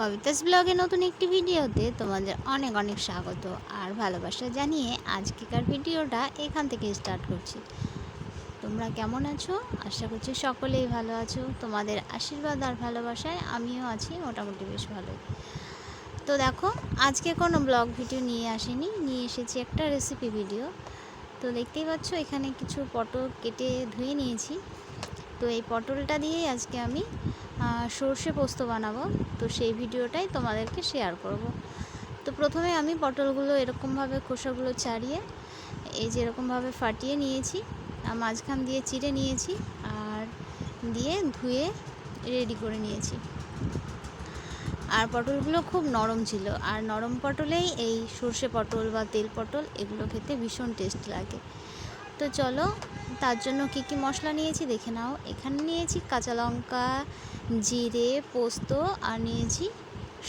ববিতাস ব্লগে নতুন একটি ভিডিওতে তোমাদের অনেক অনেক স্বাগত আর ভালোবাসা জানিয়ে আজকেকার ভিডিওটা এখান থেকে স্টার্ট করছি। তোমরা কেমন আছো? আশা করছি সকলেই ভালো আছো। তোমাদের আশীর্বাদ আর ভালোবাসায় আমিও আছি, মোটামুটি বেশ ভালোই। তো দেখো, আজকে কোনো ব্লগ ভিডিও নিয়ে আসিনি, নিয়ে এসেছি একটা রেসিপি ভিডিও তো দেখতেই পাচ্ছ, এখানে কিছু পটল কেটে ধুয়ে নিয়েছি। তো এই পটলটা দিয়েই আজকে আমি সর্ষে পোস্ত বানাবো। তো সেই ভিডিওটাই তোমাদেরকে শেয়ার করব। তো প্রথমে আমি পটলগুলো এরকমভাবে খোসাগুলো ছাড়িয়ে, এই যে এরকমভাবে ফাটিয়ে নিয়েছি, আর মাঝখান দিয়ে চিড়ে নিয়েছি, আর দিয়ে ধুয়ে রেডি করে নিয়েছি। আর পটলগুলো খুব নরম ছিল, আর নরম পটলেই এই সর্ষে পটল বা তেল পটল এগুলো খেতে ভীষণ টেস্ট লাগে। তো চলো তার জন্য কি কি মশলা নিয়েছি দেখে নাও। এখানে নিয়েছি কাঁচা লঙ্কা, জিরে, পোস্ত আর নিয়েছি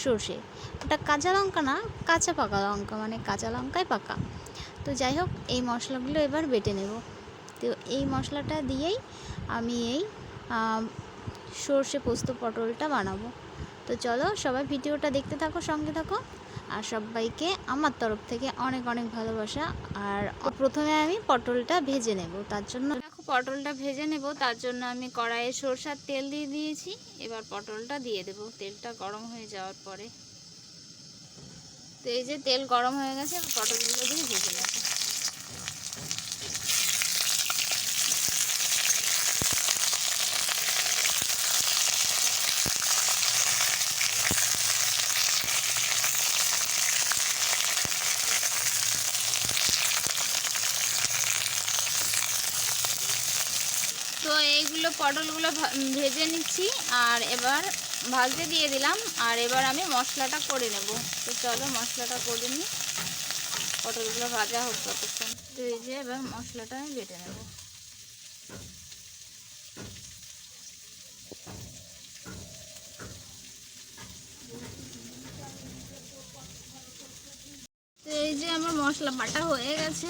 সর্ষে। ওটা কাঁচা লঙ্কা না, কাঁচা পাকা লঙ্কা মানে কাঁচা লঙ্কায় পাকা। তো যাই হোক, এই মশলাগুলো এবার বেটে নেব। তো এই মশলাটা দিয়েই আমি এই সর্ষে পোস্ত পটলটা বানাবো। তো চলো সবাই ভিডিওটা দেখতে থাকো, সঙ্গে থাকো। আর সবাইকে আমার তরফ থেকে অনেক অনেক ভালোবাসা। আর প্রথমে আমি পটলটা ভেজে নেব, তার জন্য দেখো পটলটা ভেজে নেব, তার জন্য আমি কড়াইয়ে সরষার তেল দিয়ে দিয়েছি। এবার পটলটা দিয়ে দেব, তেলটা গরম হয়ে যাওয়ার পরে। তো এই যে তেল গরম হয়ে গেছে পটলগুলো দিয়ে ভেজে নেব। তো এইগুলো পটলগুলো ভেজে নিচ্ছি আর এবার ভাজতে দিয়ে দিলাম আর এবার আমি মশলাটা করে নেব। তো চলো মশলাটা করে নিই। পটলগুলো ভাজা হোক ততক্ষণ। তো এই যে এবার মশলাটা আমি বেটে নেব। তো এই যে আমার মশলা বাটা হয়ে গেছে।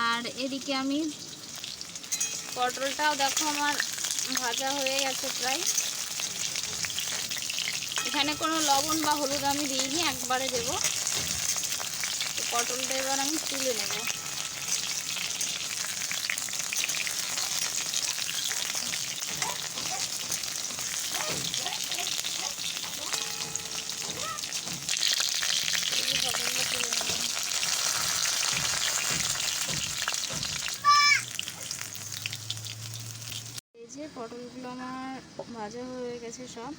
আর এদিকে আমি পটলটাও দেখো আমার ভাজা হয়ে গেছে প্রায়। এখানে কোনো লবণ বা হলুদ আমি দিইনি, একবারে দেবো। পটলটা এবার আমি তুলে নেব এই যে পটলটা তুলে নেব। এই যে পটলগুলো আমার ভাজা হয়ে গেছে সব।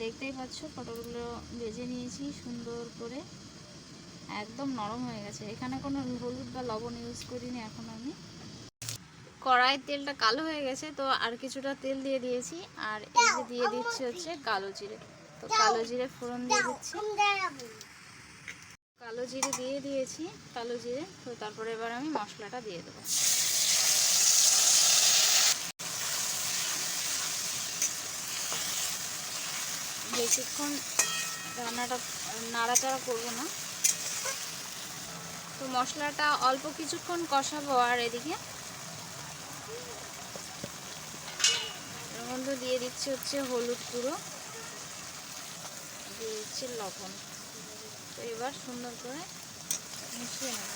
দেখতেই পাচ্ছ, পটলগুলো ভেজে নিয়েছি সুন্দর করে। একদম নরম হয়ে গেছে। এখানে কোনো হলুদ বা লবণ ইউজ করিনি এখন আমি। কড়াইয়ের তেলটা কালো হয়ে গেছে, তো আর কিছুটা তেল দিয়ে দিয়েছি। আর এই যে দিয়ে দিচ্ছি হচ্ছে কালো জিরে। তো কালো জিরে ফোড়ন দিয়ে দিচ্ছি। কালো জিরে দিয়ে দিয়েছি, কালো জিরে। তো তারপরে এবার আমি মশলাটা দিয়ে দেবো। বেশিক্ষণ রান্নাটা, নাড়াচাড়া করব না। তো মশলাটা অল্প কিছুক্ষণ কষাবো আর এদিকে মধ্যে দিয়ে দিচ্ছি হচ্ছে হলুদ গুঁড়ো দিয়ে দিচ্ছি লবণ। তো এবার সুন্দর করে মিশিয়ে নেব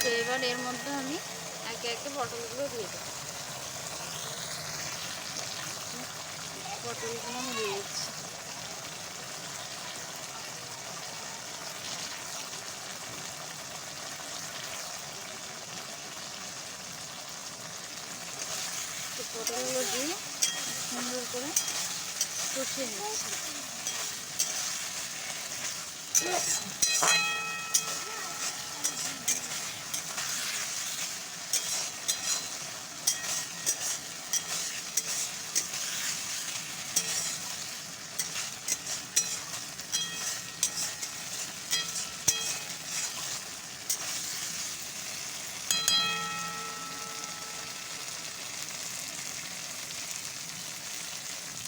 তো এবার এর মধ্যে আমি একে একে পটলগুলো দিয়ে দেবো। পটলগুলো আমি দিয়ে দিচ্ছি। পটলগুলো দিয়ে সুন্দর করে কষিয়ে নিচ্ছি।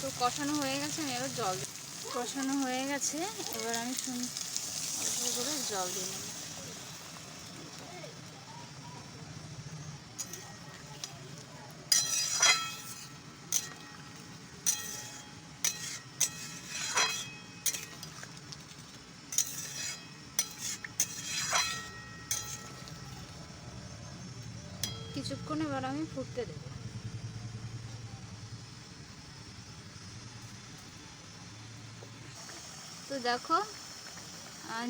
তো কষানো হয়ে গেছে, আমি এবার জল কষানো হয়ে গেছে, এবার আমি অল্প করে জল দিয়ে নেব। কিছুক্ষণ এবার আমি ফুটতে দেব। দেখো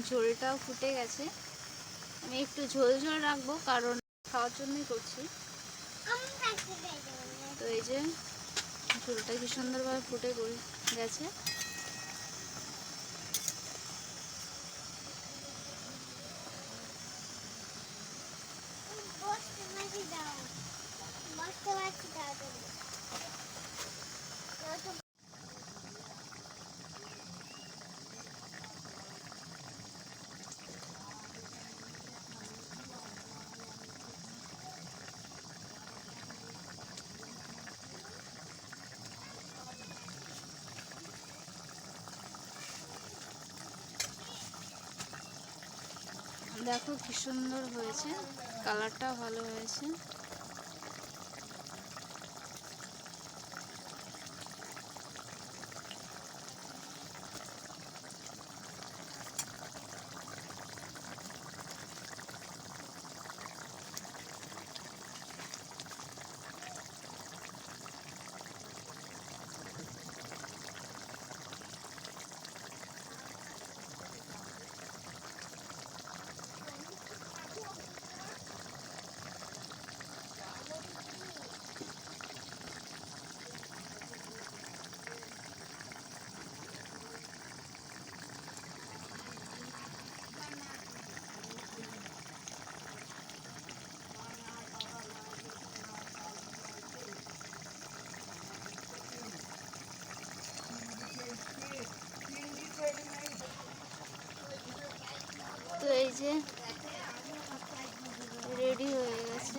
ঝোলটাও ফুটে গেছে। আমি একটু ঝোল ঝোল রাখব, কারণ খাওয়ার জন্যই করছি। তো এই যে, ঝোলটা কি সুন্দরভাবে ফুটে গেছে। দেখো কি সুন্দর হয়েছে কালারটা ভালো হয়েছে তো এই যে রেডি হয়ে গেছে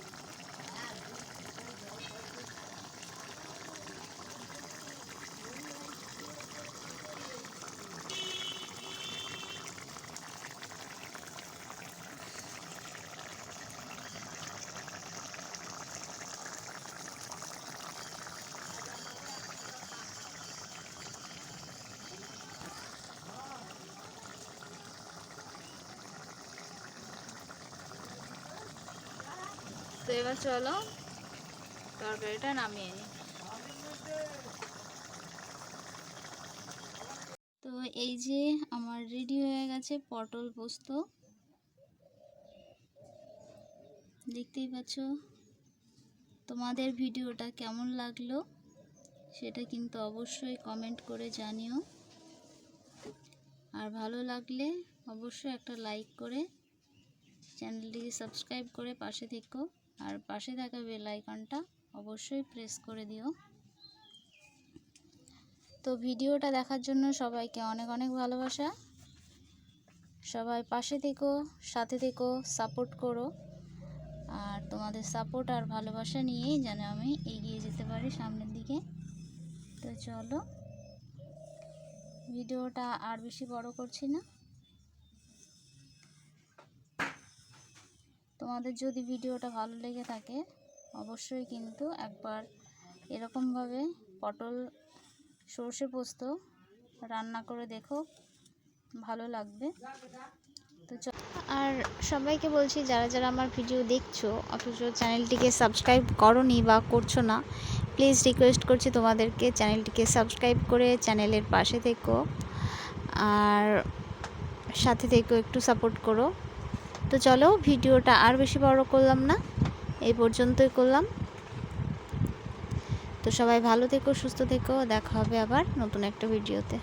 তো এবার চলো, তরকারিটা নামিয়ে নিই। তো এই যে আমার রেডি হয়ে গেছে পটল পোস্ত। দেখতেই পাচ্ছ তোমাদের ভিডিওটা কেমন লাগল সেটা কিন্তু অবশ্যই কমেন্ট করে জানিও। আর ভালো লাগলে অবশ্যই একটা লাইক করে চ্যানেলটিকে সাবস্ক্রাইব করে পাশে থেকো। আর পাশে থাকা বেল আইকনটা অবশ্যই প্রেস করে দিও। তো ভিডিওটা দেখার জন্য সবাইকে অনেক অনেক ভালোবাসা। সবাই পাশে থেকো, সাথে থেকো সাপোর্ট করো। আর তোমাদের সাপোর্ট আর ভালোবাসা নিয়েই যেন আমি এগিয়ে যেতে পারি সামনের দিকে। তো চলো, ভিডিওটা আর বেশি বড় করছি না। তোমাদের যদি ভিডিওটা ভালো লেগে থাকে, অবশ্যই কিন্তু একবার এরকমভাবে পটল সর্ষে পোস্ত রান্না করে দেখো, ভালো লাগবে। তো আর সবাইকে বলছি, যারা যারা আমার ভিডিও দেখছ, অথচ চ্যানেলটিকে সাবস্ক্রাইব করনি বা করছ না প্লিজ রিকোয়েস্ট করছি তোমাদেরকে চ্যানেলটিকে সাবস্ক্রাইব করে চ্যানেলের পাশে থেকো, আর সাথে থেকো, একটু সাপোর্ট করো। তো চলো, ভিডিওটা আর বেশি বড় করলাম না, এই পর্যন্তই করলাম। তো সবাই ভালো থেকো, সুস্থ থেকো, দেখা হবে আবার নতুন একটা ভিডিওতে।